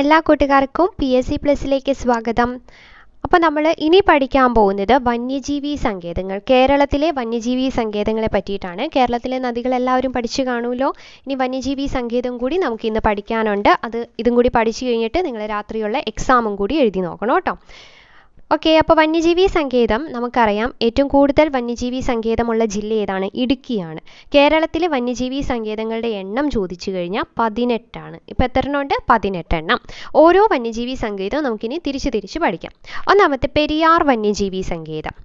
എല്ലാ കൂട്ടുകാർക്കും P S C പ്ലസിലേക്ക് സ്വാഗതം. അപ്പോൾ നമ്മൾ ഇനി പഠിക്കാൻ പോകുന്നത് വന്യജീവി സങ്കേതങ്ങൾ. കേരളത്തിലെ വന്യജീവി സങ്കേതങ്ങളെ പറ്റിയിട്ടാണ്. കേരളത്തിലെ നദികൾ എല്ലാവരും പഠിച്ചു കാണുമല്ലോ. ഇനി വന്യജീവി സങ്കേതം കൂടി നമുക്ക് ഇന്ന് പഠിക്കാനുണ്ട്. അത് ഇതും കൂടി പഠിച്ചു കഴിഞ്ഞിട്ട് നിങ്ങൾ രാത്രിയുള്ള എക്സാമും കൂടി എഴുതി നോക്കണം കേട്ടോ. ഓക്കെ അപ്പോൾ വന്യജീവി സങ്കേതം നമുക്കറിയാം. ഏറ്റവും കൂടുതൽ വന്യജീവി സങ്കേതമുള്ള ജില്ല ഏതാണ്? ഇടുക്കിയാണ്. കേരളത്തിലെ വന്യജീവി സങ്കേതങ്ങളുടെ എണ്ണം ചോദിച്ചു കഴിഞ്ഞാൽ പതിനെട്ടാണ്. ഇപ്പോൾ എത്ര എണ്ണം ഉണ്ട് പതിനെട്ടെണ്ണം. ഓരോ വന്യജീവി സങ്കേതവും നമുക്കിനി തിരിച്ച് തിരിച്ച് പഠിക്കാം. ഒന്നാമത്തെ പെരിയാർ വന്യജീവി സങ്കേതം.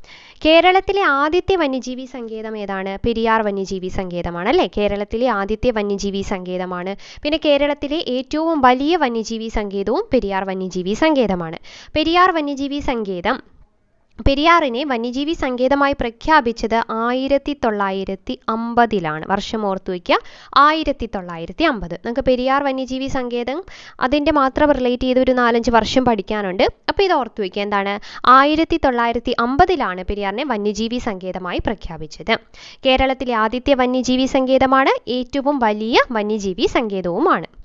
കേരളത്തിലെ ആദ്യത്തെ വന്യജീവി സങ്കേതം ഏതാണ്? പെരിയാർ വന്യജീവി സങ്കേതമാണ് അല്ലേ? കേരളത്തിലെ ആദ്യത്തെ വന്യജീവി സങ്കേതമാണ്. പിന്നെ കേരളത്തിലെ ഏറ്റവും വലിയ വന്യജീവി സങ്കേതവും പെരിയാർ വന്യജീവി സങ്കേതമാണ്. പെരിയാർ വന്യജീവി സങ്കേതം പെരിയാറിനെ വന്യജീവി സങ്കേതമായി പ്രഖ്യാപിച്ചത് ആയിരത്തി തൊള്ളായിരത്തി അമ്പതിലാണ് വർഷം ഓർത്തു വയ്ക്കുക. ആയിരത്തി തൊള്ളായിരത്തി അമ്പത് നമുക്ക് പെരിയാർ വന്യജീവി സങ്കേതം അതിന്റെ മാത്രം റിലേറ്റ് ചെയ്ത് ഒരു നാലഞ്ച് വർഷം പഠിക്കാനുണ്ട്. അപ്പോൾ ഇത് ഓർത്തു വയ്ക്കുക. എന്താണ്? ആയിരത്തി തൊള്ളായിരത്തി അമ്പതിലാണ് പെരിയാറിനെ വന്യജീവി സങ്കേതമായി പ്രഖ്യാപിച്ചത്. കേരളത്തിലെ ആദ്യത്തെ വന്യജീവി സങ്കേതമാണ്. ഏറ്റവും വലിയ വന്യജീവി സങ്കേതവുമാണ്.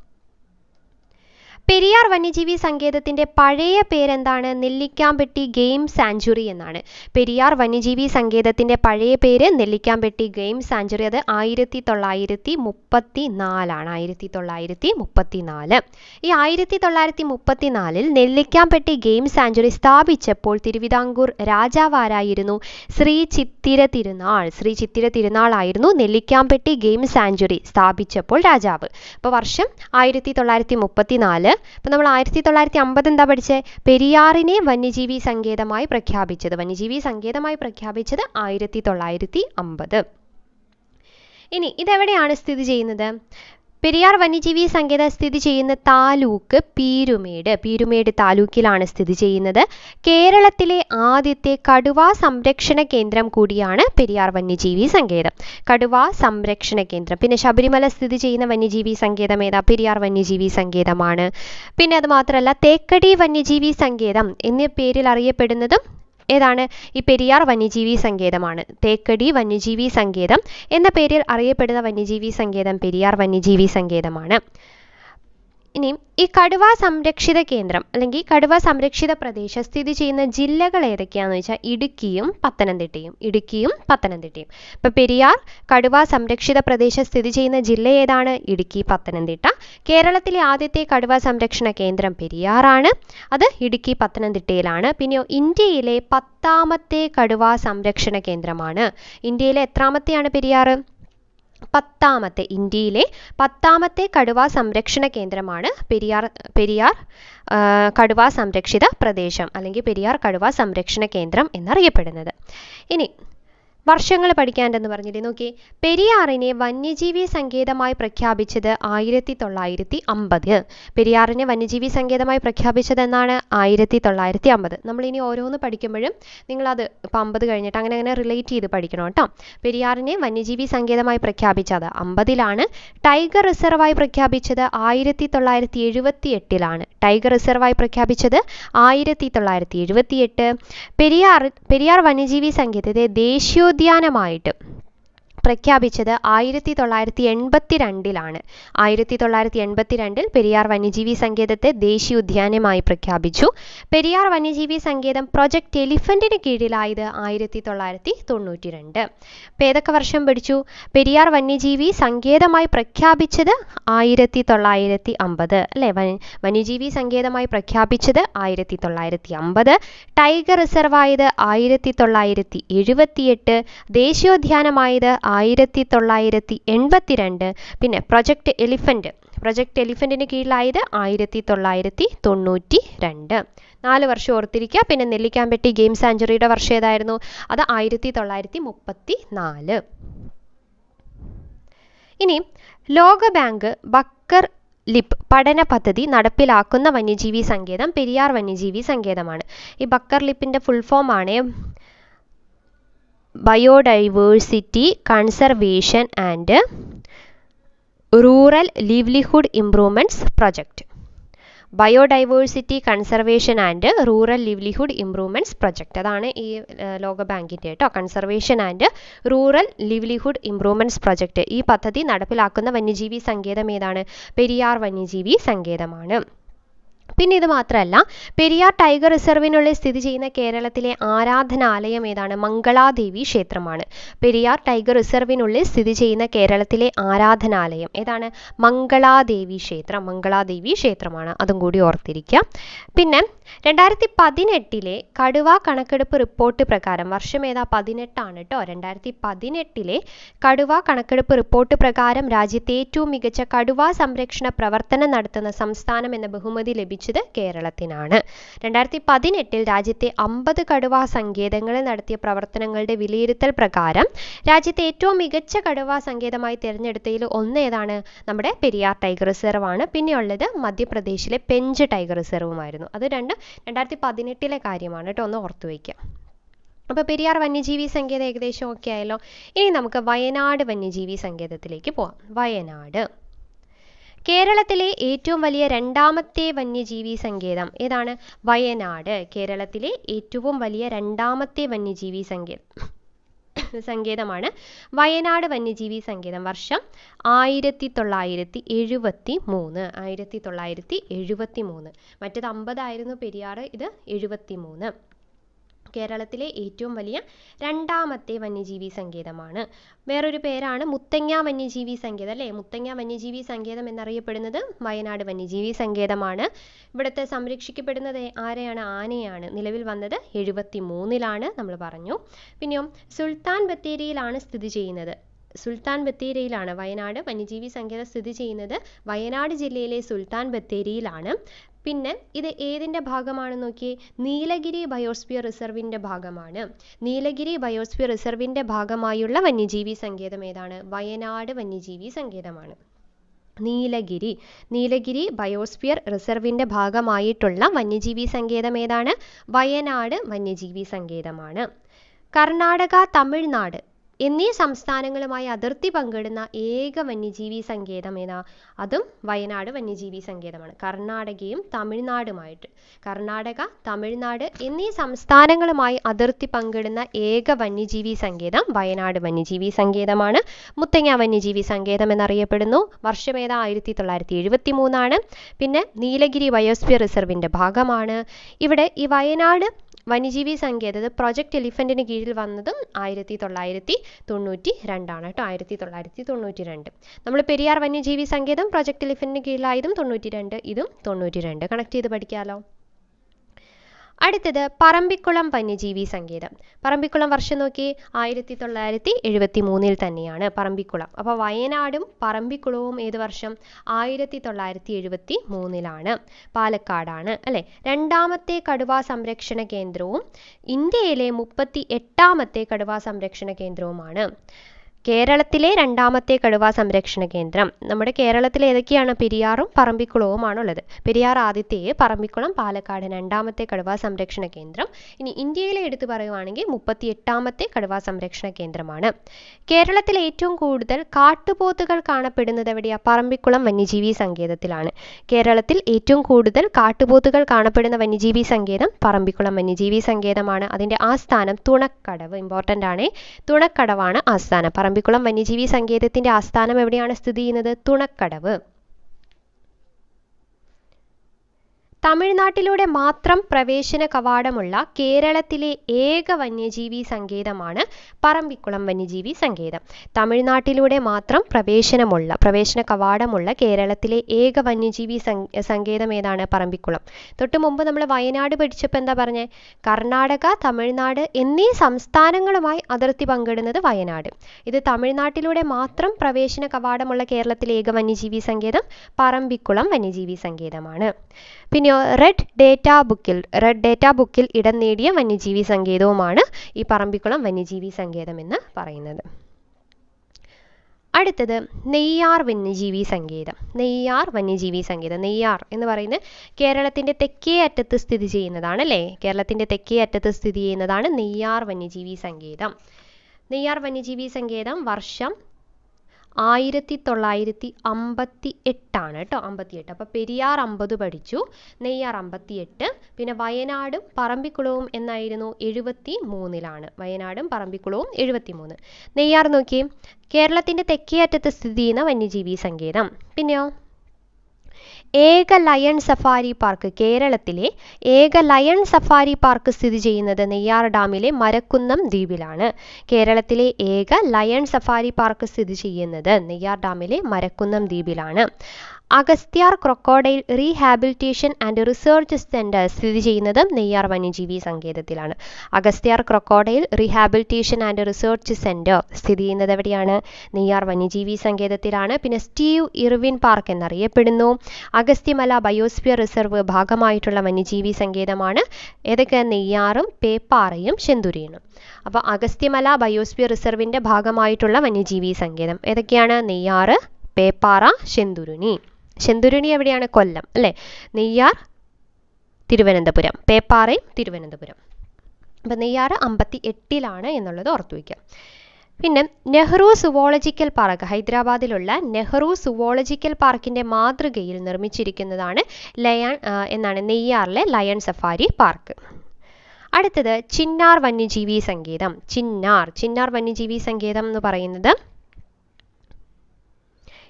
പെരിയാർ വന്യജീവി സങ്കേതത്തിന്റെ പഴയ പേരെന്താണ്? നെല്ലിക്കാമ്പെട്ടി ഗെയിം സാഞ്ചുറി എന്നാണ്. പെരിയാർ വന്യജീവി സങ്കേതത്തിന്റെ പഴയ പേര് നെല്ലിക്കാമ്പെട്ടി ഗെയിം സാഞ്ചുറി. അത് ആയിരത്തി തൊള്ളായിരത്തി മുപ്പത്തി നാലാണ് ആയിരത്തി തൊള്ളായിരത്തി മുപ്പത്തി നാല് ഈ ആയിരത്തി തൊള്ളായിരത്തി മുപ്പത്തി നാലിൽ നെല്ലിക്കാമ്പെട്ടി ഗെയിം സാഞ്ചുറി സ്ഥാപിച്ചപ്പോൾ തിരുവിതാംകൂർ രാജാവാരായിരുന്നു ശ്രീ ചിത്തിര തിരുനാൾ. ശ്രീ ചിത്തിര തിരുനാളായിരുന്നു നെല്ലിക്കാമ്പെട്ടി ഗെയിം സാഞ്ചുറി സ്ഥാപിച്ചപ്പോൾ രാജാവ്. അപ്പോൾ വർഷം ആയിരത്തി തൊള്ളായിരത്തി മുപ്പത്തി നാല് അപ്പോൾ നമ്മൾ ആയിരത്തി തൊള്ളായിരത്തി അമ്പത് എന്താ പഠിച്ചത് പെരിയാറിനെ വന്യജീവി സങ്കേതമായി പ്രഖ്യാപിച്ചത്. വന്യജീവി സങ്കേതമായി പ്രഖ്യാപിച്ചത് ആയിരത്തി തൊള്ളായിരത്തി അമ്പത് ഇനി ഇതെവിടെയാണ് സ്ഥിതി ചെയ്യുന്നത്? പെരിയാർ വന്യജീവി സങ്കേതം സ്ഥിതി ചെയ്യുന്ന താലൂക്ക് പീരുമേട്. പീരുമേട് താലൂക്കിലാണ് സ്ഥിതി ചെയ്യുന്നത്. കേരളത്തിലെ ആദ്യത്തെ കടുവ സംരക്ഷണ കേന്ദ്രം കൂടിയാണ് പെരിയാർ വന്യജീവി സങ്കേതം. കടുവ സംരക്ഷണ കേന്ദ്രം. പിന്നെ ശബരിമല സ്ഥിതി ചെയ്യുന്ന വന്യജീവി സങ്കേതം ഏതാ? പെരിയാർ വന്യജീവി സങ്കേതമാണ്. പിന്നെ അത് മാത്രമല്ല തേക്കടി വന്യജീവി സങ്കേതം എന്നീ പേരിൽ അറിയപ്പെടുന്നതും ഏതാണ്? ഈ പെരിയാർ വന്യജീവി സങ്കേതമാണ്. തേക്കടി വന്യജീവി സങ്കേതം എന്ന പേരിൽ അറിയപ്പെടുന്ന വന്യജീവി സങ്കേതം പെരിയാർ വന്യജീവി സങ്കേതമാണ്. ഇനി ഈ കടുവ സംരക്ഷിത കേന്ദ്രം അല്ലെങ്കിൽ കടുവ സംരക്ഷിത പ്രദേശം സ്ഥിതി ചെയ്യുന്ന ജില്ലകൾ ഏതൊക്കെയാണെന്ന് വെച്ചാൽ ഇടുക്കിയും പത്തനംതിട്ടയും ഇടുക്കിയും പത്തനംതിട്ടയും. ഇപ്പോൾ പെരിയാർ കടുവ സംരക്ഷിത പ്രദേശം സ്ഥിതി ചെയ്യുന്ന ജില്ല ഏതാണ്? ഇടുക്കി പത്തനംതിട്ട. കേരളത്തിലെ ആദ്യത്തെ കടുവ സംരക്ഷണ കേന്ദ്രം പെരിയാറാണ്. അത് ഇടുക്കി പത്തനംതിട്ടയിലാണ്. പിന്നെ ഇന്ത്യയിലെ പത്താമത്തെ കടുവ സംരക്ഷണ കേന്ദ്രമാണ്. ഇന്ത്യയിലെ എത്രാമത്തെയാണ് പെരിയാർ പത്താമത്തെ ഇന്ത്യയിലെ പത്താമത്തെ കടുവ സംരക്ഷണ കേന്ദ്രമാണ് പെരിയാർ പെരിയാർ കടുവ സംരക്ഷിത പ്രദേശം അല്ലെങ്കിൽ പെരിയാർ കടുവ സംരക്ഷണ കേന്ദ്രം എന്നറിയപ്പെടുന്നത്. ഇനി വർഷങ്ങൾ പഠിക്കാണ്ടെന്ന് പറഞ്ഞില്ലേ? നോക്കി പെരിയാറിനെ വന്യജീവി സങ്കേതമായി പ്രഖ്യാപിച്ചത് ആയിരത്തി തൊള്ളായിരത്തി അമ്പത് പെരിയാറിനെ വന്യജീവി സങ്കേതമായി പ്രഖ്യാപിച്ചത് എന്നാണ് ആയിരത്തി തൊള്ളായിരത്തി അമ്പത് നമ്മൾ ഇനി ഓരോന്ന് പഠിക്കുമ്പോഴും നിങ്ങളത് ഇപ്പം അമ്പത് കഴിഞ്ഞിട്ട് അങ്ങനെ അങ്ങനെ റിലേറ്റ് ചെയ്ത് പഠിക്കണം കേട്ടോ. പെരിയാറിനെ വന്യജീവി സങ്കേതമായി പ്രഖ്യാപിച്ചത് അമ്പതിലാണ്. ടൈഗർ റിസർവായി പ്രഖ്യാപിച്ചത് ആയിരത്തി തൊള്ളായിരത്തി എഴുപത്തി എട്ടിലാണ് ടൈഗർ റിസർവായി പ്രഖ്യാപിച്ചത് ആയിരത്തി തൊള്ളായിരത്തി എഴുപത്തി എട്ട് പെരിയാർ പെരിയാർ വന്യജീവി സങ്കേതത്തെ ദേശീയ ഉദ്യാനമായിട്ട് പ്രഖ്യാപിച്ചത് ആയിരത്തി തൊള്ളായിരത്തി എൺപത്തി രണ്ടിലാണ് ആയിരത്തി തൊള്ളായിരത്തി എൺപത്തി രണ്ടിൽ പെരിയാർ വന്യജീവി സങ്കേതത്തെ ദേശീയ ഉദ്യാനമായി പ്രഖ്യാപിച്ചു. പെരിയാർ വന്യജീവി സങ്കേതം പ്രൊജക്ട് എലിഫന്റിന് കീഴിലായത് ആയിരത്തി തൊള്ളായിരത്തി തൊണ്ണൂറ്റി രണ്ട് അപ്പോൾ ഏതൊക്കെ വർഷം പഠിച്ചു? പെരിയാർ വന്യജീവി സങ്കേതമായി പ്രഖ്യാപിച്ചത് ആയിരത്തി തൊള്ളായിരത്തി അമ്പത് അല്ലേ വന്യജീവി സങ്കേതമായി പ്രഖ്യാപിച്ചത് ആയിരത്തി തൊള്ളായിരത്തി അമ്പത് ടൈഗർ റിസർവായത് ആയിരത്തി തൊള്ളായിരത്തി എഴുപത്തിയെട്ട് ദേശീയോദ്യാനമായത് ആയിരത്തി തൊള്ളായിരത്തി എൺപത്തിരണ്ട് പിന്നെ പ്രൊജക്ട് എലിഫന്റ് പ്രൊജക്ട് എലിഫന്റിന് കീഴിലായത് ആയിരത്തി തൊള്ളായിരത്തി തൊണ്ണൂറ്റി രണ്ട് നാല് വർഷം ഓർത്തിരിക്കുക. പിന്നെ നെല്ലിക്കാമ്പെട്ടി ഗെയിം സാഞ്ചുറിയുടെ വർഷം ഏതായിരുന്നു? അത് ആയിരത്തി തൊള്ളായിരത്തി മുപ്പത്തി നാല് ഇനി ലോകബാങ്ക് ബക്കർ ലിപ്പ് പഠന പദ്ധതി നടപ്പിലാക്കുന്ന വന്യജീവി സങ്കേതം പെരിയാർ വന്യജീവി സങ്കേതമാണ്. ഈ ബക്കർ ലിപ്പിന്റെ ഫുൾ ഫോം ആണ്. Biodiversity conservation and rural livelihood improvements project biodiversity conservation and rural livelihood improvements project അതാണ് ഈ ലോക ബാങ്കിന്റെ കേട്ടോ conservation and rural livelihood improvements project ഈ പദ്ധതി നടപ്പിലാക്കുന്ന വന്യജീവി സങ്കേതം ഏതാണ്? പെരിയാർ വന്യജീവി സങ്കേതമാണ്. പിന്നെ ഇത് മാത്രമല്ല പെരിയാർ ടൈഗർ റിസർവിനുള്ളിൽ സ്ഥിതി ചെയ്യുന്ന കേരളത്തിലെ ആരാധനാലയം ഏതാണ്? മംഗളാദേവി ക്ഷേത്രമാണ്. പെരിയാർ ടൈഗർ റിസർവിനുള്ളിൽ സ്ഥിതി ചെയ്യുന്ന കേരളത്തിലെ ആരാധനാലയം ഏതാണ്? മംഗളാദേവി ക്ഷേത്രം. മംഗളാദേവി ക്ഷേത്രമാണ്. അതും കൂടി ഓർത്തിരിക്കുക പിന്നെ രണ്ടായിരത്തി പതിനെട്ടിലെ കടുവ കണക്കെടുപ്പ് റിപ്പോർട്ട് പ്രകാരം വർഷം ഏതാ പതിനെട്ടാണ് കേട്ടോ രണ്ടായിരത്തി പതിനെട്ടിലെ കടുവ കണക്കെടുപ്പ് റിപ്പോർട്ട് പ്രകാരം രാജ്യത്തെ ഏറ്റവും മികച്ച കടുവ സംരക്ഷണ പ്രവർത്തനം നടത്തുന്ന സംസ്ഥാനം എന്ന ബഹുമതി ലഭിച്ചത് കേരളത്തിനാണ്. രണ്ടായിരത്തി പതിനെട്ടിൽ രാജ്യത്തെ അമ്പത് കടുവ സങ്കേതങ്ങളിൽ നടത്തിയ പ്രവർത്തനങ്ങളുടെ വിലയിരുത്തൽ പ്രകാരം രാജ്യത്തെ ഏറ്റവും മികച്ച കടുവ സങ്കേതമായി തിരഞ്ഞെടുത്തതിൽ ഒന്ന് ഏതാണ്? നമ്മുടെ പെരിയാർ ടൈഗർ റിസർവ് ആണ് പിന്നെയുള്ളത് മധ്യപ്രദേശിലെ പെഞ്ച് ടൈഗർ റിസർവുമായിരുന്നു. അത് രണ്ടും രണ്ടായിരത്തി പതിനെട്ടിലെ കാര്യമാണ് കേട്ടോ ഒന്ന് ഓർത്തു വയ്ക്കുക അപ്പോൾ പെരിയാർ വന്യജീവി സങ്കേതം ഏകദേശം ഓക്കെ ആയല്ലോ? ഇനി നമുക്ക് വയനാട് വന്യജീവി സങ്കേതത്തിലേക്ക് പോവാം. വയനാട്. കേരളത്തിലെ ഏറ്റവും വലിയ രണ്ടാമത്തെ വന്യജീവി സങ്കേതം ഏതാണ്? വയനാട്. കേരളത്തിലെ ഏറ്റവും വലിയ രണ്ടാമത്തെ വന്യജീവി സങ്കേതം സങ്കേതമാണ്. വയനാട് വന്യജീവി സങ്കേതം വർഷം ആയിരത്തി തൊള്ളായിരത്തി എഴുപത്തി മൂന്ന് ആയിരത്തി തൊള്ളായിരത്തി എഴുപത്തി മൂന്ന് മറ്റേത് അമ്പതായിരുന്നു പെരിയാർ ഇത് എഴുപത്തി മൂന്ന് കേരളത്തിലെ ഏറ്റവും വലിയ രണ്ടാമത്തെ വന്യജീവി സങ്കേതമാണ്. വേറൊരു പേരാണ് മുത്തങ്ങ വന്യജീവി സങ്കേതം അല്ലേ? മുത്തങ്ങ വന്യജീവി സങ്കേതം എന്നറിയപ്പെടുന്നത് വയനാട് വന്യജീവി സങ്കേതമാണ്. ഇവിടുത്തെ സംരക്ഷിക്കപ്പെടുന്നത് ആരെയാണ്? ആനയാണ്. നിലവിൽ വന്നത് എഴുപത്തി മൂന്നിലാണ് നമ്മൾ പറഞ്ഞു. പിന്നെയോ സുൽത്താൻ ബത്തേരിയിലാണ് സ്ഥിതി ചെയ്യുന്നത്. സുൽത്താൻ ബത്തേരിയിലാണ് വയനാട് വന്യജീവി സങ്കേതം സ്ഥിതി ചെയ്യുന്നത്. വയനാട് ജില്ലയിലെ സുൽത്താൻ ബത്തേരിയിലാണ്. പിന്നെ ഇത് ഏതിന്റെ ഭാഗമാണ് നോക്കി നീലഗിരി ബയോസ്ഫിയർ റിസർവിന്റെ ഭാഗമാണ്. നീലഗിരി ബയോസ്ഫിയർ റിസർവിന്റെ ഭാഗമായുള്ള വന്യജീവി സങ്കേതം ഏതാണ്? വയനാട് വന്യജീവി സങ്കേതമാണ്. നീലഗിരി. നീലഗിരി ബയോസ്ഫിയർ റിസർവിന്റെ ഭാഗമായിട്ടുള്ള വന്യജീവി സങ്കേതം ഏതാണ്? വയനാട് വന്യജീവി സങ്കേതമാണ്. കർണാടക തമിഴ്നാട് എന്നീ സംസ്ഥാനങ്ങളുമായി അതിർത്തി പങ്കിടുന്ന ഏക വന്യജീവി സങ്കേതം ഏതാ? അതും വയനാട് വന്യജീവി സങ്കേതമാണ്. കർണാടകയും തമിഴ്നാടുമായിട്ട്. കർണാടക തമിഴ്നാട് എന്നീ സംസ്ഥാനങ്ങളുമായി അതിർത്തി പങ്കിടുന്ന ഏക വന്യജീവി സങ്കേതം വയനാട് വന്യജീവി സങ്കേതമാണ്. മുത്തങ്ങ വന്യജീവി സങ്കേതം എന്നറിയപ്പെടുന്നു. വർഷമേത ആയിരത്തി തൊള്ളായിരത്തി എഴുപത്തി മൂന്നാണ് പിന്നെ നീലഗിരി ബയോസ്ഫിയർ റിസർവിന്റെ ഭാഗമാണ്. ഇവിടെ ഈ വയനാട് വന്യജീവി സങ്കേതത് പ്രൊജക്ട് എലിഫന്റിന് കീഴിൽ വന്നതും ആയിരത്തി തൊള്ളായിരത്തി തൊണ്ണൂറ്റി രണ്ടാണ് കേട്ടോ ആയിരത്തി തൊള്ളായിരത്തി തൊണ്ണൂറ്റി രണ്ട് നമ്മൾ പെരിയാർ വന്യജീവി സങ്കേതം പ്രൊജക്ട് എലിഫന്റിന് കീഴിലായതും തൊണ്ണൂറ്റി രണ്ട് ഇതും തൊണ്ണൂറ്റി രണ്ട് കണക്ട് ചെയ്ത് പഠിക്കാമല്ലോ അടുത്തത് പറമ്പിക്കുളം വന്യജീവി സങ്കേതം. പറമ്പിക്കുളം വർഷം നോക്കി ആയിരത്തി തൊള്ളായിരത്തി എഴുപത്തി മൂന്നിൽ തന്നെയാണ് പറമ്പിക്കുളം. അപ്പോൾ വയനാടും പറമ്പിക്കുളവും ഏത് വർഷം? ആയിരത്തി തൊള്ളായിരത്തി എഴുപത്തി മൂന്നിലാണ് പാലക്കാടാണ് അല്ലേ? രണ്ടാമത്തെ കടുവ സംരക്ഷണ കേന്ദ്രവും ഇന്ത്യയിലെ മുപ്പത്തി എട്ടാമത്തെ കടുവ സംരക്ഷണ കേന്ദ്രവുമാണ്. കേരളത്തിലെ രണ്ടാമത്തെ കടുവ സംരക്ഷണ കേന്ദ്രം. നമ്മുടെ കേരളത്തിൽ ഏതൊക്കെയാണ് പെരിയാറും പറമ്പിക്കുളവുമാണുള്ളത്? പെരിയാർ ആദ്യത്തെ പറമ്പിക്കുളം പാലക്കാട് രണ്ടാമത്തെ കടുവ സംരക്ഷണ കേന്ദ്രം. ഇനി ഇന്ത്യയിലെ എടുത്തു പറയുവാണെങ്കിൽ മുപ്പത്തി എട്ടാമത്തെ കടുവ സംരക്ഷണ കേന്ദ്രമാണ്. കേരളത്തിൽ ഏറ്റവും കൂടുതൽ കാട്ടുപോത്തുകൾ കാണപ്പെടുന്നത് എവിടെയാ? പറമ്പിക്കുളം വന്യജീവി സങ്കേതത്തിലാണ്. കേരളത്തിൽ ഏറ്റവും കൂടുതൽ കാട്ടുപോത്തുകൾ കാണപ്പെടുന്ന വന്യജീവി സങ്കേതം പറമ്പിക്കുളം വന്യജീവി സങ്കേതമാണ്. അതിന്റെ ആസ്ഥാനം തുണക്കടവ്. ഇമ്പോർട്ടന്റ് ആണ്. തുണക്കടവാണ് ആസ്ഥാനം. പറമ്പിക്കുളം വന്യജീവി സങ്കേതത്തിന്റെ ആസ്ഥാനം എവിടെയാണ് സ്ഥിതി ചെയ്യുന്നത്? തുണക്കടവ്. തമിഴ്നാട്ടിലൂടെ മാത്രം പ്രവേശന കവാടമുള്ള കേരളത്തിലെ ഏക വന്യജീവി സങ്കേതമാണ് പറമ്പിക്കുളം വന്യജീവി സങ്കേതം. തമിഴ്നാട്ടിലൂടെ മാത്രം പ്രവേശനമുള്ള പ്രവേശന കവാടമുള്ള കേരളത്തിലെ ഏക വന്യജീവി സങ്കേതം ഏതാണ് പറമ്പിക്കുളം? തൊട്ട് മുമ്പ് നമ്മൾ വയനാട് പഠിച്ചപ്പോൾ എന്താ പറഞ്ഞേ? കർണാടക തമിഴ്നാട് എന്നീ സംസ്ഥാനങ്ങളുമായി അതിർത്തി പങ്കിടുന്നത് വയനാട്. ഇത് തമിഴ്നാട്ടിലൂടെ മാത്രം പ്രവേശന കവാടമുള്ള കേരളത്തിലെ ഏക വന്യജീവി സങ്കേതം പറമ്പിക്കുളം വന്യജീവി സങ്കേതമാണ്. പിന്നെയോ റെഡ് ഡേറ്റ ബുക്കിൽ റെഡ് ഡേറ്റ ബുക്കിൽ ഇടം നേടിയ വന്യജീവി സങ്കേതവുമാണ് ഈ പറമ്പിക്കുളം വന്യജീവി സങ്കേതം എന്ന് പറയുന്നത്. അടുത്തത് നെയ്യാർ വന്യജീവി സങ്കേതം. നെയ്യാർ വന്യജീവി സങ്കേതം. നെയ്യാർ എന്ന് പറയുന്നത് കേരളത്തിന്റെ തെക്കേ അറ്റത്ത് സ്ഥിതി ചെയ്യുന്നതാണ് അല്ലേ? കേരളത്തിന്റെ തെക്കേ അറ്റത്ത് സ്ഥിതി ചെയ്യുന്നതാണ് നെയ്യാർ വന്യജീവി സങ്കേതം. നെയ്യാർ വന്യജീവി സങ്കേതം വർഷം ആയിരത്തി തൊള്ളായിരത്തി അമ്പത്തി എട്ടാണ് കേട്ടോ അമ്പത്തി എട്ട് അപ്പോൾ പെരിയാർ അമ്പത് പഠിച്ചു നെയ്യാർ അമ്പത്തി എട്ട് പിന്നെ വയനാടും പറമ്പിക്കുളവും എന്നായിരുന്നു എഴുപത്തി മൂന്നിലാണ് വയനാടും പറമ്പിക്കുളവും എഴുപത്തി മൂന്ന് നെയ്യാർ നോക്കിയേ കേരളത്തിന്റെ തെക്കേ അറ്റത്ത് സ്ഥിതി ചെയ്യുന്ന വന്യജീവി സങ്കേതം. പിന്നെയോ? ഏക ലയൺ സഫാരി പാർക്ക് കേരളത്തിലെ ഏക ലയൺ സഫാരി പാർക്ക് സ്ഥിതി ചെയ്യുന്നത് നെയ്യാർ ഡാമിലെ മരക്കുന്നം ദ്വീപിലാണ്. കേരളത്തിലെ ഏക ലയൺ സഫാരി പാർക്ക് സ്ഥിതി ചെയ്യുന്നത് നെയ്യാർ ഡാമിലെ മരക്കുന്നം ദ്വീപിലാണ്. Agasthyar crocodile rehabilitation and research centre സ്ഥിതി ചെയ്യുന്നത് നെയ്യാർ വന്യജീവി സങ്കേതത്തിലാണ്. Agasthyar crocodile rehabilitation and research centre സ്ഥിതി ചെയ്യുന്നത് എവിടെയാണ്? നെയ്യാർ വന്യജീവി സങ്കേതത്തിലാണ്. പിന്നെ സ്റ്റീവ് ഇർവിൻ പാർക്ക് എന്നറിയപ്പെടുന്നു. അഗസ്ത്യമല ബയോസ്ഫിയർ റിസർവ് ഭാഗമായിട്ടുള്ള വന്യജീവി സങ്കേതമാണ്. ഏതൊക്കെ? നെയ്യാറും പേപ്പാറയും ചെന്തുരിയനും അപ്പോൾ അഗസ്ത്യമല ബയോസ്ഫിയർ റിസർവിന്റെ ഭാഗമായിട്ടുള്ള വന്യജീവി സങ്കേതം ഏതൊക്കെയാണ്? നെയ്യാറ് പേപ്പാറ ശെന്തുരുണി ശെന്തുരുണി എവിടെയാണ്? കൊല്ലം അല്ലേ? നെയ്യാർ തിരുവനന്തപുരം. പേപ്പാറയും തിരുവനന്തപുരം. അപ്പം നെയ്യാറ് അമ്പത്തി എട്ടിലാണ് എന്നുള്ളത് ഓർത്തു വയ്ക്കുക. പിന്നെ നെഹ്റു സുവോളജിക്കൽ പാർക്ക് ഹൈദരാബാദിലുള്ള നെഹ്റു സുവോളജിക്കൽ പാർക്കിന്റെ മാതൃകയിൽ നിർമ്മിച്ചിരിക്കുന്നതാണ് ലയൺ എന്നാണ് നെയ്യാറിലെ ലയൺ സഫാരി പാർക്ക്. അടുത്തത് ചിന്നാർ വന്യജീവി സങ്കേതം. ചിന്നാർ ചിന്നാർ വന്യജീവി സങ്കേതം എന്ന് പറയുന്നത്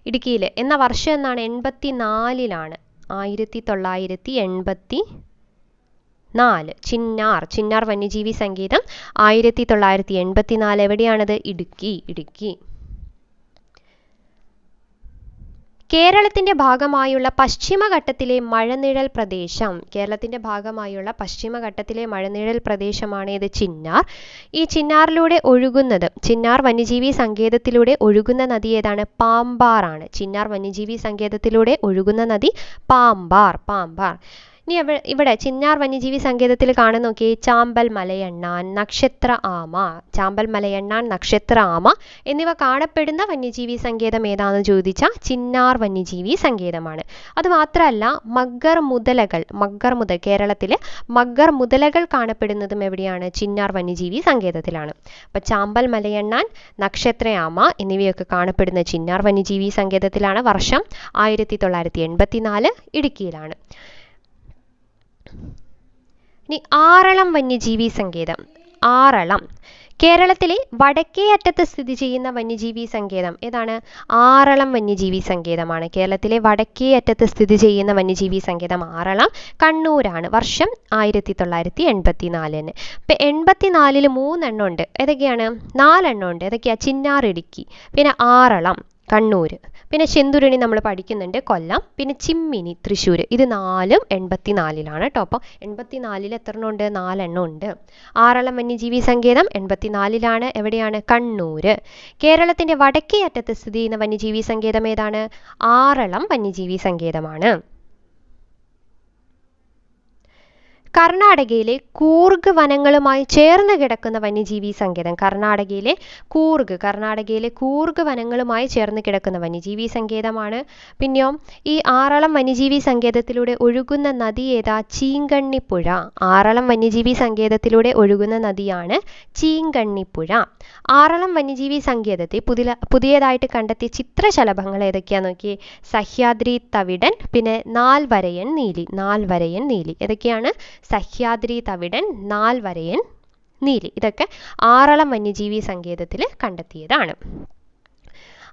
ഇടുക്കിയിൽ എന്ന വർഷം എന്നാണ്? എൺപത്തി നാലിലാണ് ആയിരത്തി തൊള്ളായിരത്തി എൺപത്തി നാല് ചിന്നാർ. ചിന്നാർ വന്യജീവി സങ്കേതം ആയിരത്തി തൊള്ളായിരത്തി എൺപത്തി നാല് എവിടെയാണത്? ഇടുക്കി. ഇടുക്കി. കേരളത്തിന്റെ ഭാഗമായുള്ള പശ്ചിമഘട്ടത്തിലെ മഴനിഴൽ പ്രദേശം. കേരളത്തിന്റെ ഭാഗമായുള്ള പശ്ചിമഘട്ടത്തിലെ മഴനിഴൽ പ്രദേശമാണ് ഇത് ചിന്നാർ. ഈ ചിന്നാറിലൂടെ ഒഴുകുന്നത് ചിന്നാർ വന്യജീവി സങ്കേതത്തിലൂടെ ഒഴുകുന്ന നദി ഏതാണ്? പാമ്പാറാണ്. ചിന്നാർ വന്യജീവി സങ്കേതത്തിലൂടെ ഒഴുകുന്ന നദി പാമ്പാർ പാമ്പാർ. ഇനി ഇവിടെ ചിന്നാർ വന്യജീവി സങ്കേതത്തിൽ കാണുന്ന നോക്കിയേ ചാമ്പൽ മലയണ്ണാൻ നക്ഷത്ര ആമ ചാമ്പൽ മലയണ്ണാൻ നക്ഷത്ര ആമ എന്നിവ കാണപ്പെടുന്ന വന്യജീവി സങ്കേതം ഏതാണെന്ന് ചോദിച്ചാൽ ചിന്നാർ വന്യജീവി സങ്കേതമാണ്. അത് മാത്രമല്ല മഗ്ഗർ മുതലകൾ മഗ്ഗർ മുതൽ കേരളത്തിൽ മഗ്ഗർ മുതലകൾ കാണപ്പെടുന്നതും എവിടെയാണ്? ചിന്നാർ വന്യജീവി സങ്കേതത്തിലാണ്. അപ്പോൾ ചാമ്പൽ മലയണ്ണാൻ നക്ഷത്രയാമ എന്നിവയൊക്കെ കാണപ്പെടുന്ന ചിന്നാർ വന്യജീവി സങ്കേതത്തിലാണ് വർഷം ആയിരത്തി തൊള്ളായിരത്തി എൺപത്തി നാല് ഇടുക്കിയിലാണ്. ഇനി ആറളം വന്യജീവി സങ്കേതം. ആറളം. കേരളത്തിലെ വടക്കേ അറ്റത്ത് സ്ഥിതി ചെയ്യുന്ന വന്യജീവി സങ്കേതം ഏതാണ്? ആറളം വന്യജീവി സങ്കേതമാണ്. കേരളത്തിലെ വടക്കേ അറ്റത്ത് സ്ഥിതി ചെയ്യുന്ന വന്യജീവി സങ്കേതം ആറളം. കണ്ണൂരാണ്. വർഷം ആയിരത്തി തൊള്ളായിരത്തി എൺപത്തി നാലിന് ഇപ്പം എൺപത്തി നാലിൽ മൂന്നെണ്ണം ഉണ്ട് ഏതൊക്കെയാണ്? നാലെണ്ണം ഉണ്ട് ഏതൊക്കെയാണ് ചിന്നാർ ഇടുക്കി. പിന്നെ ആറളം. കണ്ണൂർ പിന്നെ ചെന്തുരുണി നമ്മൾ പഠിക്കുന്നുണ്ട് കൊല്ലം. പിന്നെ ചിമ്മിനി തൃശ്ശൂർ ഇത് നാലും എൺപത്തി നാലിലാണ് കേട്ടോ അപ്പോൾ എൺപത്തി നാലിൽ എത്ര എണ്ണം ഉണ്ട്? നാലെണ്ണം ഉണ്ട്. ആറളം വന്യജീവി സങ്കേതം എൺപത്തി നാലിലാണ് എവിടെയാണ്? കണ്ണൂർ കേരളത്തിന്റെ വടക്കേ അറ്റത്ത് സ്ഥിതി ചെയ്യുന്ന വന്യജീവി സങ്കേതം ഏതാണ്? ആറളം വന്യജീവി സങ്കേതമാണ്. കർണാടകയിലെ കൂർഗ് വനങ്ങളുമായി ചേർന്ന് കിടക്കുന്ന വന്യജീവി സങ്കേതം. കർണാടകയിലെ കൂർഗ് കർണാടകയിലെ കൂർഗ് വനങ്ങളുമായി ചേർന്ന് കിടക്കുന്ന വന്യജീവി സങ്കേതമാണ്. പിന്നെയോ ഈ ആറളം വന്യജീവി സങ്കേതത്തിലൂടെ ഒഴുകുന്ന നദി ഏതാ? ചീങ്കണ്ണിപ്പുഴ. ആറളം വന്യജീവി സങ്കേതത്തിലൂടെ ഒഴുകുന്ന നദിയാണ് ചീങ്കണ്ണിപ്പുഴ. ആറളം വന്യജീവി സങ്കേതത്തെ പുതിയ പുതിയതായിട്ട് കണ്ടെത്തിയ ചിത്രശലഭങ്ങൾ ഏതൊക്കെയാണെന്ന് നോക്കിയേ? സഹ്യാദ്രി തവിടൻ പിന്നെ നാൽവരയൻ നീലി നാൽവരയൻ നീലി. ഏതൊക്കെയാണ്? സഹ്യാദ്രി തവിടൻ നാൽവരയൻ നീലി. ഇതൊക്കെ ആറളം വന്യജീവി സങ്കേതത്തിൽ കണ്ടെത്തിയതാണ്.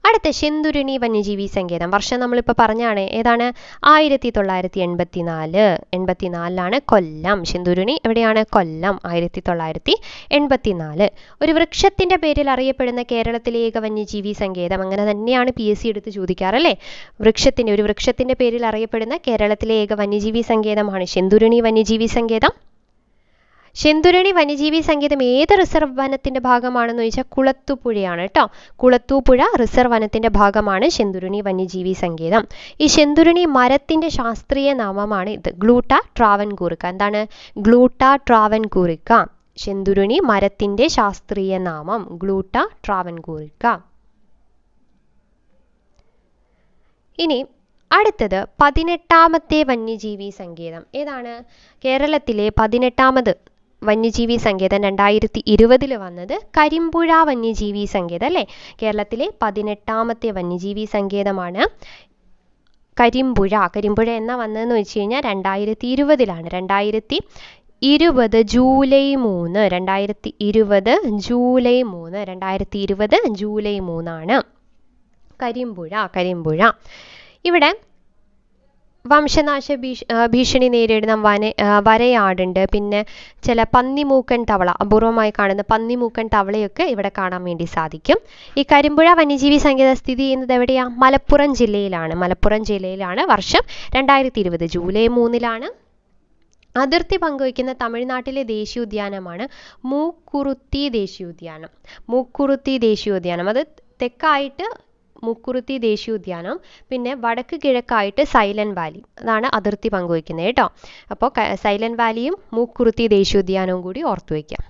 അടുത്ത ശെന്തുരുണി വന്യജീവി സങ്കേതം. വർഷം നമ്മളിപ്പോൾ പറഞ്ഞാണ് ഏതാണ്? ആയിരത്തി തൊള്ളായിരത്തി എൺപത്തി നാല് എൺപത്തി നാലിലാണ് കൊല്ലം. ശെന്തുരുണി എവിടെയാണ്? കൊല്ലം ആയിരത്തി തൊള്ളായിരത്തി എൺപത്തി നാല് ഒരു വൃക്ഷത്തിന്റെ പേരിൽ അറിയപ്പെടുന്ന കേരളത്തിലെ ഏക വന്യജീവി സങ്കേതം. അങ്ങനെ തന്നെയാണ് പി എസ് സി എടുത്ത് ചോദിക്കാറല്ലേ? വൃക്ഷത്തിന്റെ ഒരു വൃക്ഷത്തിന്റെ പേരിൽ അറിയപ്പെടുന്ന കേരളത്തിലെ ഏക വന്യജീവി സങ്കേതമാണ് ശെന്തുരുണി വന്യജീവി സങ്കേതം. ശെന്തുരണി വന്യജീവി സംഗീതം ഏത് റിസർവ് വനത്തിന്റെ ഭാഗമാണെന്ന് ചോദിച്ചാൽ കുളത്തുപുഴയാണ് കേട്ടോ. കുളത്തൂപ്പുഴ റിസർവ് വനത്തിന്റെ ഭാഗമാണ് ശെന്തുരുണി വന്യജീവി സംഗീതം. ഈ ശെന്തുരുണി മരത്തിന്റെ ശാസ്ത്രീയ നാമമാണ് ഇത്. ഗ്ലൂട്ട ട്രാവൻകൂറിക്ക. എന്താണ്? ഗ്ലൂട്ട ട്രാവൻകൂറിക്ക. ശെന്തുരുണി മരത്തിന്റെ ശാസ്ത്രീയ നാമം. ഗ്ലൂട്ട ട്രാവൻകൂറിക്ക. ഇനി അടുത്തത് പതിനെട്ടാമത്തെ വന്യജീവി സങ്കേതം ഏതാണ്? കേരളത്തിലെ പതിനെട്ടാമത് വന്യജീവി സങ്കേതം രണ്ടായിരത്തി ഇരുപതിൽ വന്നത് കരിമ്പുഴ വന്യജീവി സങ്കേതം അല്ലേ? കേരളത്തിലെ പതിനെട്ടാമത്തെ വന്യജീവി സങ്കേതമാണ് കരിമ്പുഴ. കരിമ്പുഴ എന്നാ വന്നതെന്ന് വെച്ച് കഴിഞ്ഞാൽ രണ്ടായിരത്തി ഇരുപതിലാണ് രണ്ടായിരത്തി ഇരുപത് ജൂലൈ മൂന്ന് രണ്ടായിരത്തി ഇരുപത് ജൂലൈ മൂന്ന് രണ്ടായിരത്തി ഇരുപത് ജൂലൈ മൂന്നാണ്. കരിമ്പുഴ കരിമ്പുഴ. ഇവിടെ വംശനാശ ഭീഷ ഭീഷണി നേരിടുന്ന വന വരയാടുണ്ട്. പിന്നെ ചില പന്നിമൂക്കൻ തവള അപൂർവമായി കാണുന്ന പന്നിമൂക്കൻ തവളയൊക്കെ ഇവിടെ കാണാൻ വേണ്ടി സാധിക്കും. ഈ കരിമ്പുഴ വന്യജീവി സംഗീത സ്ഥിതി ചെയ്യുന്നത് എവിടെയാ? മലപ്പുറം ജില്ലയിലാണ്. മലപ്പുറം ജില്ലയിലാണ് വർഷം രണ്ടായിരത്തി ഇരുപത് ജൂലൈ മൂന്നിലാണ് അതിർത്തി പങ്കുവയ്ക്കുന്ന തമിഴ്നാട്ടിലെ ദേശീയോദ്യാനമാണ് മൂക്കുറുത്തി ദേശീയോദ്യാനം. മൂക്കുറുത്തി ദേശീയോദ്യാനം. അത് തെക്കായിട്ട് മുക്കുറുത്തി ദേശീയോദ്യാനം പിന്നെ വടക്ക് കിഴക്കായിട്ട് സൈലന്റ് വാലി. അതാണ് അതിർത്തി പങ്കുവയ്ക്കുന്നത് കേട്ടോ. അപ്പോൾ സൈലന്റ് വാലിയും മൂക്കുറുത്തി ദേശീയോദ്യാനവും കൂടി ഓർത്തു വയ്ക്കാം.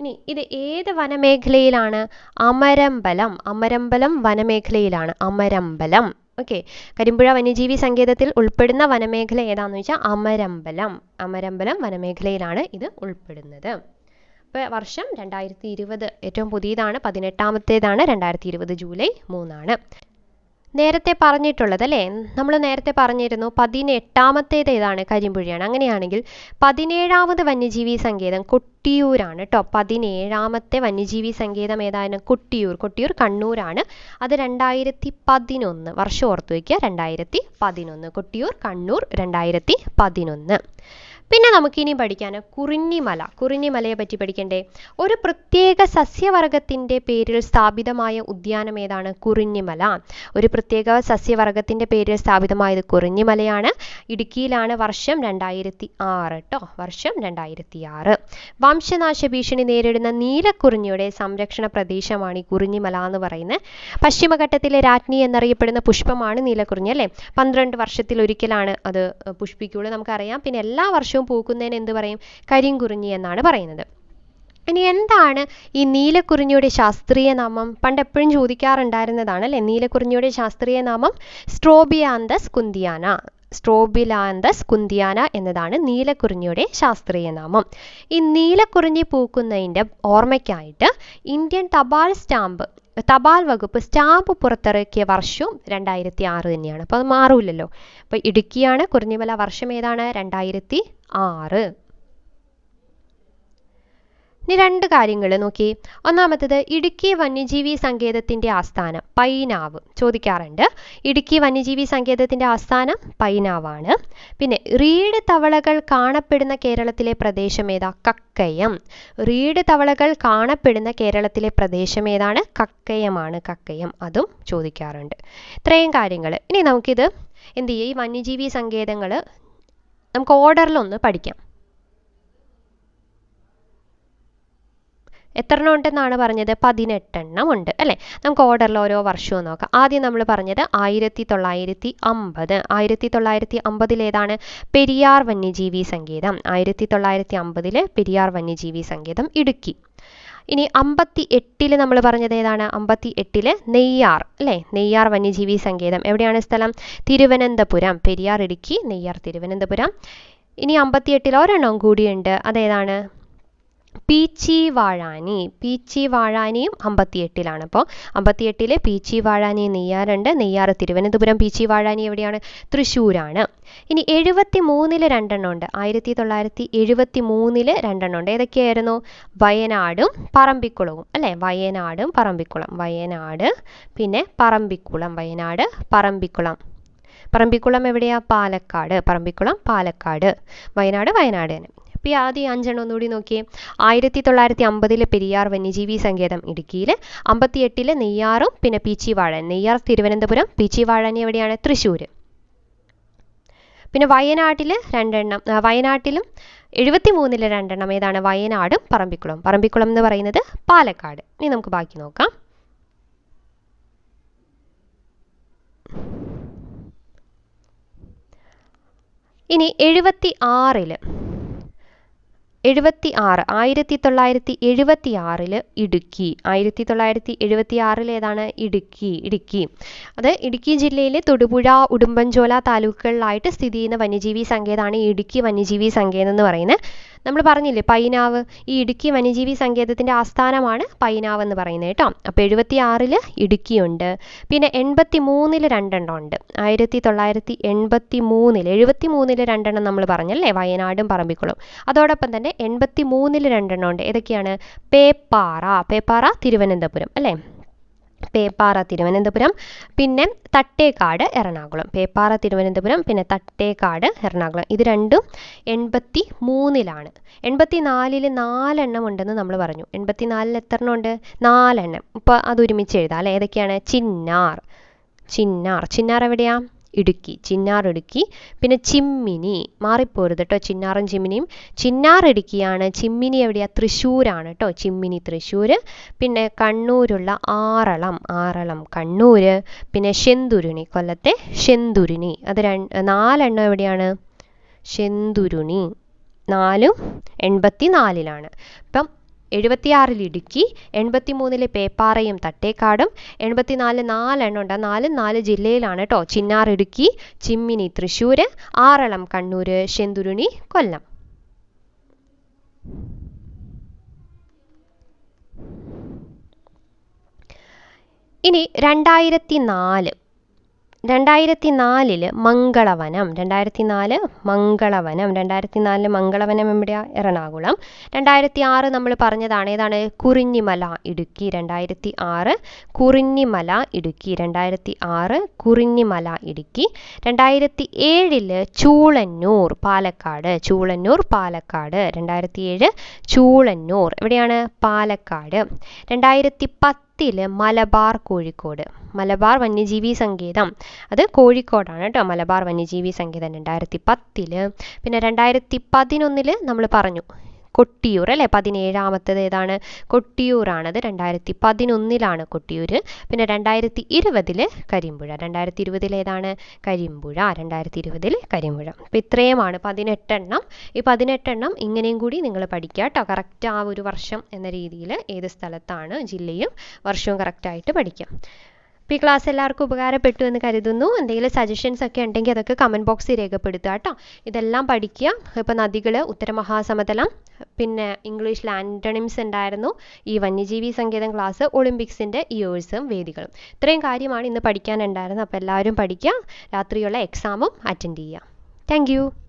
ഇനി ഇത് ഏത് വനമേഖലയിലാണ്? അമരമ്പലം. അമരമ്പലം വനമേഖലയിലാണ്. അമരമ്പലം. ഓക്കെ. കരിമ്പുഴ വന്യജീവി സങ്കേതത്തിൽ ഉൾപ്പെടുന്ന വനമേഖല ഏതാണെന്ന് വെച്ചാൽ അമരമ്പലം. അമരമ്പലം വനമേഖലയിലാണ് ഇത് ഉൾപ്പെടുന്നത്. വർഷം രണ്ടായിരത്തി ഇരുപത് ഏറ്റവും പുതിയതാണ് പതിനെട്ടാമത്തേതാണ് രണ്ടായിരത്തി ഇരുപത് ജൂലൈ മൂന്നാണ്. നേരത്തെ പറഞ്ഞിട്ടുള്ളത് അല്ലേ? നമ്മൾ നേരത്തെ പറഞ്ഞിരുന്നു പതിനെട്ടാമത്തേത് ഏതാണ് കരിമ്പുഴയാണ്. അങ്ങനെയാണെങ്കിൽ പതിനേഴാമത് വന്യജീവി സങ്കേതം കൊട്ടിയൂരാണ് കേട്ടോ പതിനേഴാമത്തെ വന്യജീവി സങ്കേതം ഏതാണ് കൊട്ടിയൂർ. കൊട്ടിയൂർ കണ്ണൂരാണ്. അത് രണ്ടായിരത്തി പതിനൊന്ന് വർഷം ഓർത്തു വയ്ക്കുക രണ്ടായിരത്തി പതിനൊന്ന് കൊട്ടിയൂർ കണ്ണൂർ രണ്ടായിരത്തി പതിനൊന്ന് പിന്നെ നമുക്കിനി പഠിക്കാൻ കുറിഞ്ഞിമല. കുറിഞ്ഞിമലയെ പറ്റി പഠിക്കണ്ടേ? ഒരു പ്രത്യേക സസ്യവർഗത്തിന്റെ പേരിൽ സ്ഥാപിതമായ ഉദ്യാനം ഏതാണ്? കുറിഞ്ഞിമല. ഒരു പ്രത്യേക സസ്യവർഗത്തിന്റെ പേരിൽ സ്ഥാപിതമായത് കുറിഞ്ഞിമലയാണ്. ഇടുക്കിയിലാണ് വർഷം രണ്ടായിരത്തി ആറ് കേട്ടോ വർഷം രണ്ടായിരത്തി ആറ് വംശനാശ ഭീഷണി നേരിടുന്ന നീലക്കുറിഞ്ഞിയുടെ സംരക്ഷണ പ്രദേശമാണ് ഈ കുറിഞ്ഞിമല എന്ന് പറയുന്നത്. പശ്ചിമഘട്ടത്തിലെ രാജ്ഞി എന്നറിയപ്പെടുന്ന പുഷ്പമാണ് നീലക്കുറിഞ്ഞി അല്ലേ? പന്ത്രണ്ട് വർഷത്തിൽ ഒരിക്കലാണ് അത് പുഷ്പിക്കുള്ളൂ നമുക്കറിയാം. പിന്നെ എല്ലാ വർഷവും പൂക്കുന്നതിന് എന്ത് പറയും? കരിങ്കുറിഞ്ഞി എന്നാണ് പറയുന്നത്. ഇനി എന്താണ് ഈ നീലക്കുറിഞ്ഞിയുടെ ശാസ്ത്രീയ നാമം? പണ്ട് എപ്പോഴും ചോദിക്കാറുണ്ടായിരുന്നതാണ് അല്ലേ? നീലക്കുറിഞ്ഞിയുടെ ശാസ്ത്രീയ നാമം സ്ട്രോബിയാന്തസ് കുന്തിയാന. സ്ട്രോബിലാന്തസ് കുന്തിയാന എന്നതാണ് നീലക്കുറിഞ്ഞിയുടെ ശാസ്ത്രീയ നാമം. ഈ നീലക്കുറിഞ്ഞി പൂക്കുന്നതിന്റെ ഓർമ്മയ്ക്കായിട്ട് ഇന്ത്യൻ തപാൽ സ്റ്റാമ്പ് തപാൽ വകുപ്പ് സ്റ്റാമ്പ് പുറത്തിറക്കിയ വർഷവും രണ്ടായിരത്തി ആറ് തന്നെയാണ്. അപ്പോൾ അത് മാറൂലല്ലോ അപ്പോൾ ഇടുക്കിയാണ് കുറിഞ്ഞിമല വർഷം ഏതാണ്? രണ്ടായിരത്തി ആറ് ഇനി രണ്ട് കാര്യങ്ങൾ നോക്കി. ഒന്നാമത്തത് ഇടുക്കി വന്യജീവി സങ്കേതത്തിന്റെ ആസ്ഥാനം പൈനാവ്. ചോദിക്കാറുണ്ട്. ഇടുക്കി വന്യജീവി സങ്കേതത്തിന്റെ ആസ്ഥാനം പൈനാവാണ്. പിന്നെ റീഡ് തവളകൾ കാണപ്പെടുന്ന കേരളത്തിലെ പ്രദേശം ഏതാ? കക്കയം. റീഡ് തവളകൾ കാണപ്പെടുന്ന കേരളത്തിലെ പ്രദേശം ഏതാണ്? കക്കയമാണ്. കക്കയം. അതും ചോദിക്കാറുണ്ട്. ഇത്രയും കാര്യങ്ങൾ. ഇനി നമുക്കിത് എന്ത് ചെയ്യുക ഈ വന്യജീവി സങ്കേതങ്ങൾ നമുക്ക് ഓർഡറിലൊന്ന് പഠിക്കാം. എത്രണ്ണം ഉണ്ടെന്നാണ് പറഞ്ഞത്? പതിനെട്ടെണ്ണം ഉണ്ട് അല്ലേ? നമുക്ക് ഓർഡറിൽ ഓരോ വർഷവും നോക്കാം. ആദ്യം നമ്മൾ പറഞ്ഞത് ആയിരത്തി തൊള്ളായിരത്തി അമ്പത് ആയിരത്തി തൊള്ളായിരത്തി അമ്പതിലേതാണ് പെരിയാർ വന്യജീവി സംഗീതം ആയിരത്തി തൊള്ളായിരത്തി അമ്പതിലെ പെരിയാർ വന്യജീവി സംഗീതം ഇടുക്കി. ഇനി അമ്പത്തി എട്ടിൽ നമ്മൾ പറഞ്ഞത് ഏതാണ്? അമ്പത്തി എട്ടിൽ നെയ്യാർ അല്ലേ? നെയ്യാർ വന്യജീവി സംഗീതം എവിടെയാണ് സ്ഥലം? തിരുവനന്തപുരം. പെരിയാർ ഇടുക്കി നെയ്യാർ തിരുവനന്തപുരം. ഇനി അമ്പത്തി എട്ടിൽ ഒരെണ്ണം കൂടിയുണ്ട് അതേതാണ്? പീച്ചി വാഴാനി പീച്ചി വാഴാനിയും അമ്പത്തിയെട്ടിലാണ്. അപ്പോൾ അമ്പത്തിയെട്ടിൽ പീച്ചി വാഴാനി നെയ്യാറുണ്ട്. നെയ്യാറ് തിരുവനന്തപുരം പീച്ചി വാഴാനി എവിടെയാണ്? തൃശ്ശൂരാണ്. ഇനി എഴുപത്തി മൂന്നിൽ രണ്ടെണ്ണം ഉണ്ട് ആയിരത്തി തൊള്ളായിരത്തി എഴുപത്തി മൂന്നിൽ രണ്ടെണ്ണം ഉണ്ട് ഏതൊക്കെയായിരുന്നു? വയനാടും പറമ്പിക്കുളവും. അല്ലേ? വയനാടും പറമ്പിക്കുളം. വയനാട് പിന്നെ പറമ്പിക്കുളം. വയനാട് പറമ്പിക്കുളം. പറമ്പിക്കുളം എവിടെയാ? പാലക്കാട്. പറമ്പിക്കുളം പാലക്കാട്. വയനാട് വയനാട് തന്നെ. ഈ ആദ്യം അഞ്ചെണ്ണം ഒന്നുകൂടി നോക്കിയേ. ആയിരത്തി തൊള്ളായിരത്തി അമ്പതിൽ പെരിയാർ വന്യജീവി സങ്കേതം ഇടുക്കിയിൽ അമ്പത്തി എട്ടിലെ നെയ്യാറും പിന്നെ പീച്ചിവാഴൻ നെയ്യാർ തിരുവനന്തപുരം പീച്ചിവാഴൻ എവിടെയാണ്? തൃശ്ശൂർ പിന്നെ വയനാട്ടിൽ രണ്ടെണ്ണം വയനാട്ടിലും എഴുപത്തി മൂന്നിൽ രണ്ടെണ്ണം ഏതാണ്? വയനാടും പറമ്പിക്കുളം. പറമ്പിക്കുളം എന്ന് പറയുന്നത് പാലക്കാട്. ഇനി നമുക്ക് ബാക്കി നോക്കാം. ഇനി എഴുപത്തി ആറിൽ എഴുപത്തി ആറ് ആയിരത്തി തൊള്ളായിരത്തി എഴുപത്തി ആറിൽ ഇടുക്കി. ആയിരത്തി തൊള്ളായിരത്തി എഴുപത്തി ആറിൽ ഏതാണ്? ഇടുക്കി ഇടുക്കി. അത് ഇടുക്കി ജില്ലയിലെ തൊടുപുഴ ഉടുമ്പൻചോല താലൂക്കുകളിലായിട്ട് സ്ഥിതി ചെയ്യുന്ന വന്യജീവി സങ്കേതമാണ് ഈ ഇടുക്കി വന്യജീവി സങ്കേതം എന്ന് പറയുന്നത്. നമ്മൾ പറഞ്ഞില്ലേ പൈനാവ് ഈ ഇടുക്കി വന്യജീവി സങ്കേതത്തിന്റെ ആസ്ഥാനമാണ് പൈനാവ് എന്ന് പറയുന്നത് കേട്ടോ. അപ്പോൾ എഴുപത്തി ആറിൽ ഇടുക്കിയുണ്ട്. പിന്നെ എൺപത്തി മൂന്നിൽ രണ്ടെണ്ണം ഉണ്ട്. ആയിരത്തി തൊള്ളായിരത്തി എൺപത്തി മൂന്നിൽ എഴുപത്തി മൂന്നിൽ രണ്ടെണ്ണം നമ്മൾ പറഞ്ഞല്ലേ വയനാടും പറമ്പിക്കുളം. അതോടൊപ്പം തന്നെ എൺപത്തി മൂന്നിൽ രണ്ടെണ്ണം ഉണ്ട്. ഏതൊക്കെയാണ്? പേപ്പാറ പേപ്പാറ തിരുവനന്തപുരം അല്ലേ? പേപ്പാറ തിരുവനന്തപുരം പിന്നെ തട്ടേക്കാട് എറണാകുളം. പേപ്പാറ തിരുവനന്തപുരം പിന്നെ തട്ടേക്കാട് എറണാകുളം. ഇത് രണ്ടും എൺപത്തി മൂന്നിലാണ് എൺപത്തി നാലിൽ നാലെണ്ണം ഉണ്ടെന്ന് നമ്മൾ പറഞ്ഞു. എൺപത്തി നാലിൽ എത്ര എണ്ണം ഉണ്ട് നാലെണ്ണം. ഇപ്പോൾ അത് ഒരുമിച്ച് എഴുതാം. അല്ലേ? ഏതൊക്കെയാണ്? ചിന്നാർ. ചിന്നാർ. ചിന്നാർ എവിടെയാ? ഇടുക്കി ചിന്നാർ ഇടുക്കി പിന്നെ ചിമ്മിനി. മാറിപ്പോരുത് കേട്ടോ ചിന്നാറും ചിമ്മിനിയും. ചിന്നാർ ഇടുക്കിയാണ്. ചിമ്മിനി എവിടെയാ? തൃശ്ശൂരാണ് കേട്ടോ ചിമ്മിനി തൃശ്ശൂർ പിന്നെ കണ്ണൂരുള്ള ആറളം. ആറളം കണ്ണൂർ പിന്നെ ശെന്തുരുണി കൊല്ലത്തെ ശെന്തുരുണി അത് രണ്ട് നാലെണ്ണം എവിടെയാണ്? ശെന്തുരുണി നാലും എൺപത്തി നാലിലാണ് അപ്പം എഴുപത്തിയാറിൽ ഇടുക്കി എൺപത്തി മൂന്നിൽ പേപ്പാറയും തട്ടേക്കാടും എൺപത്തിനാലിൽ നാലെണ്ണം ഉണ്ട്. നാല് നാല് ജില്ലയിലാണ് കേട്ടോ ചിന്നാർ ഇടുക്കി ചിമ്മിനി തൃശ്ശൂർ ആറളം കണ്ണൂർ ശെന്തുരുണി കൊല്ലം. ഇനി രണ്ടായിരത്തി നാല് രണ്ടായിരത്തി നാലിൽ മംഗളവനം. രണ്ടായിരത്തി നാല് മംഗളവനം. രണ്ടായിരത്തി നാലിൽ മംഗളവനം എവിടെയാ? എറണാകുളം. രണ്ടായിരത്തി ആറ് നമ്മൾ പറഞ്ഞതാണ്. ഏതാണ്? കുറിഞ്ഞിമല ഇടുക്കി. രണ്ടായിരത്തി ആറ് കുറിഞ്ഞിമല ഇടുക്കി. രണ്ടായിരത്തി ആറ് കുറിഞ്ഞിമല ഇടുക്കി. രണ്ടായിരത്തി ഏഴിൽ ചൂളന്നൂർ പാലക്കാട്. ചൂളന്നൂർ പാലക്കാട്. രണ്ടായിരത്തി ഏഴ് ചൂളന്നൂർ. എവിടെയാണ്? പാലക്കാട്. രണ്ടായിരത്തി പത്തിൽ മലബാർ കോഴിക്കോട്. മലബാർ വന്യജീവി സങ്കേതം. അത് കോഴിക്കോടാണ് കേട്ടോ. മലബാർ വന്യജീവി സങ്കേതം രണ്ടായിരത്തി പത്തിൽ പിന്നെ രണ്ടായിരത്തി പതിനൊന്നിൽ നമ്മൾ പറഞ്ഞു. കൊട്ടിയൂർ അല്ലേ? പതിനേഴാമത്തത് ഏതാണ്? കൊട്ടിയൂറാണത് രണ്ടായിരത്തി പതിനൊന്നിലാണ് കൊട്ടിയൂർ. പിന്നെ രണ്ടായിരത്തി ഇരുപതിൽ കരിമ്പുഴ. രണ്ടായിരത്തി ഇരുപതിൽ ഏതാണ്? കരിമ്പുഴ. രണ്ടായിരത്തി ഇരുപതിൽ കരിമ്പുഴ. അപ്പോൾ ഇത്രയുമാണ് പതിനെട്ടെണ്ണം. ഈ പതിനെട്ടെണ്ണം ഇങ്ങനെയും കൂടി നിങ്ങൾ പഠിക്കുക കേട്ടോ. കറക്റ്റ് ആ ഒരു വർഷം എന്ന രീതിയിൽ ഏത് സ്ഥലത്താണ് ജില്ലയും വർഷവും കറക്റ്റായിട്ട് പഠിക്കാം. അപ്പോൾ ഈ ക്ലാസ് എല്ലാവർക്കും ഉപകാരപ്പെട്ടു എന്ന് കരുതുന്നു. എന്തെങ്കിലും സജഷൻസ് ഒക്കെ ഉണ്ടെങ്കിൽ അതൊക്കെ കമന്റ് ബോക്സിൽ രേഖപ്പെടുത്തുക കേട്ടോ. ഇതെല്ലാം പഠിക്കുക. ഇപ്പോൾ നദികൾ ഉത്തരമഹാസമതലം പിന്നെ ഇംഗ്ലീഷ് ആന്റണിംസ് ഉണ്ടായിരുന്നു. ഈ വന്യജീവി സങ്കേതം ക്ലാസ് ഒളിമ്പിക്സിന്റെ ഇയേഴ്സും വേദികളും. ഇത്രയും കാര്യമാണ് ഇന്ന് പഠിക്കാനുണ്ടായിരുന്നത് അപ്പോൾ എല്ലാവരും പഠിക്കുക. രാത്രിയുള്ള എക്സാമും അറ്റൻഡ് ചെയ്യുക. താങ്ക്